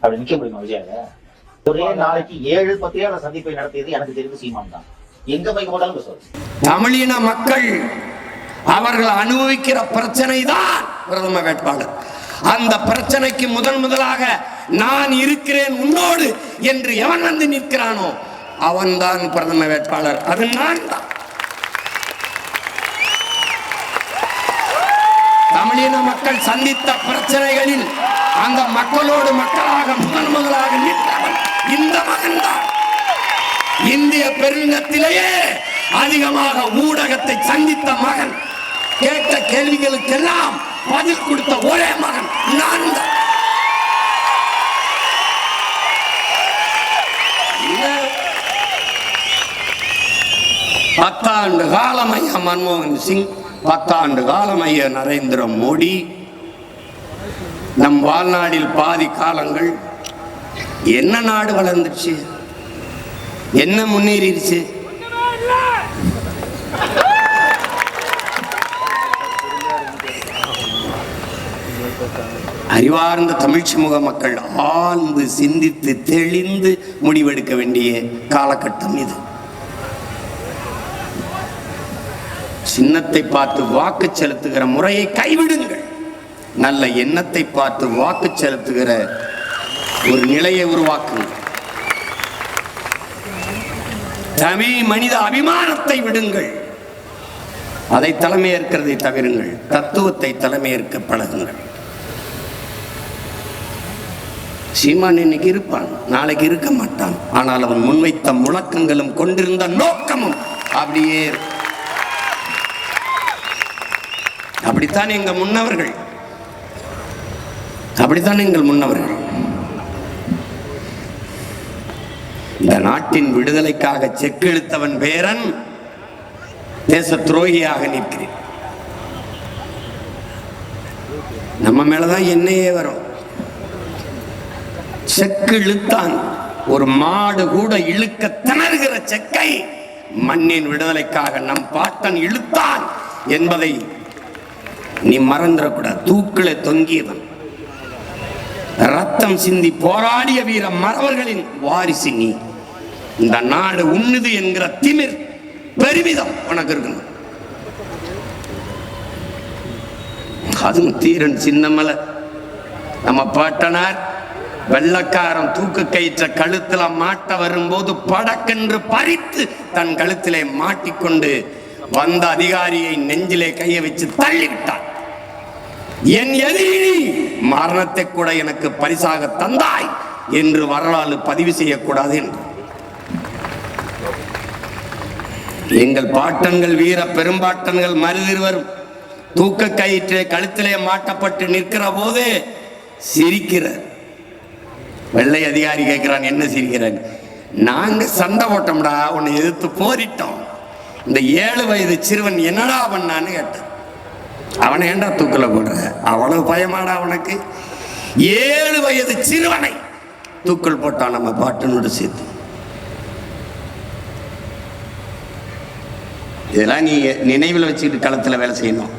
அப்படி நிக்க முடியுமா விஜயால ஒரே நாளைக்கு ஏழு பத்திரிகையாளர் சந்திப்பை நடத்தியது எனக்கு தெரிந்து சீமான் தான். எங்க போய் போட்டாலும் பேசுவார். தமிழின மக்கள் அவர்கள் அனுபவிக்கிற பிரச்சனை தான் பிரதம வேட்பாளர். அந்த பிரச்சனைக்கு முதன் முதலாக நான் இருக்கிறேன் உன்னோடு என்று எவன் வந்து நிற்கிறானோ அவன்தான் பிரதம வேட்பாளர். அது நான் தான் பாலின மக்கள் சந்தித்த பிரச்சனைகளில் அந்த மக்களோடு மக்களாக முதன் முதலாக நின்றவன் இந்த மகன்தான் இந்திய பெருங்கத்திலேயே அதிகமாக ஊடகத்தை சந்தித்த மகன் கேட்ட கேள்விகளுக்கெல்லாம் பதில் கொடுத்த ஒரே மகன் நான் தான். பத்தாண்டு காலம் ஐயா மன்மோகன் சிங் பத்தாண்டு காலம் ஐயா நரேந்திர மோடி. நம் வாழ்நாளில் பாதி காலங்கள் என்ன நாடு வளர்ந்துருச்சு என்ன முன்னேறிடுச்சு? அறிவார்ந்த தமிழ் சமூக மக்கள் ஆழ்ந்து சிந்தித்து தெளிந்து முடிவெடுக்க வேண்டிய காலகட்டம் இது. சின்னத்தை பார்த்து வாக்கு செலுத்துகிற முறையை கைவிடுங்கள். நல்ல எண்ணத்தை பார்த்து வாக்கு செலுத்துகிற ஒரு நிலையை உருவாக்குங்கள். தமிழ் மனித அபிமானத்தை விடுங்கள். அதை தலைமையேற்கிறதை தவிருங்கள். தத்துவத்தை தலைமையேற்க பழகுங்கள். சீமான் இன்னைக்கு இருப்பான். நாளைக்கு இருக்க மாட்டான். ஆனால் அவன் முன்வைத்த முழக்கங்களும் கொண்டிருந்த நோக்கமும் அப்படியே அப்படித்தான் எங்க முன்னவர்கள். அப்படித்தான் எங்கள் முன்னவர்கள். இந்த நாட்டின் விடுதலைக்காக செக்கெழுத்தவன் பேரன் தேச துரோகியாக நிற்கிறேன். நம்ம மேலதான் என்னையே வரும். செக்கு இழுத்தான் ஒரு மாடு கூட இழுக்க திணறுகிற செக்கை மண்ணின் விடுதலைக்காக நம் பாட்டன் இழுத்தான் என்பதை நீ மறந்துடக்கூடாது. தூக்கில தொங்கியவன். ரத்தம் சிந்தி போராடிய வீர மறவர்களின் வாரிசு நீ. இந்த நாடு உண்ணுது என்கிற திமிர் பெருமிதம் உனக்கு இருக்கணும். அதுவும் தீரன் சின்னமலை. நம்ம பாட்டனார் வெள்ளக்காரன் தூக்கு கயிற்ற கழுத்துல மாட்ட வரும்போது படக்கென்று பறித்து தன் கழுத்திலே மாட்டிக்கொண்டு வந்த அதிகாரியை நெஞ்சிலே கையை வச்சு தள்ளிவிட்டான். என் எதிரி மரணத்தை கூட எனக்கு பரிசாக தந்தாய் என்று வரலாறு பதிவு செய்யக்கூடாது என்று. எங்கள் பாட்டன்கள் வீர பெரும்பாட்டன்கள் மருதிருவரும். தூக்க கயிற்று கழுத்திலே மாட்டப்பட்டு நிற்கிற போது சிரிக்கிறார். வெள்ளை அதிகாரி கேட்கிறான் என்ன சிரிக்கிறான் நாங்க சண்டை போட்டோம்டா உன்னை எதிர்த்து போரிட்டோம். இந்த ஏழு வயது சிறுவன் என்னடா பண்ணான்னு கேட்டான். அவனை ஏன்டா தூக்கில போடுற? அவ்வளவு பயமாடா அவனுக்கு ஏழு வயது சிறுவனை தூக்கல் போட்டான் நம்ம பாட்டனோடு சேர்த்து. இதெல்லாம் நீ நினைவில் வச்சுக்கிட்டு களத்தில் வேலை செய்யணும்.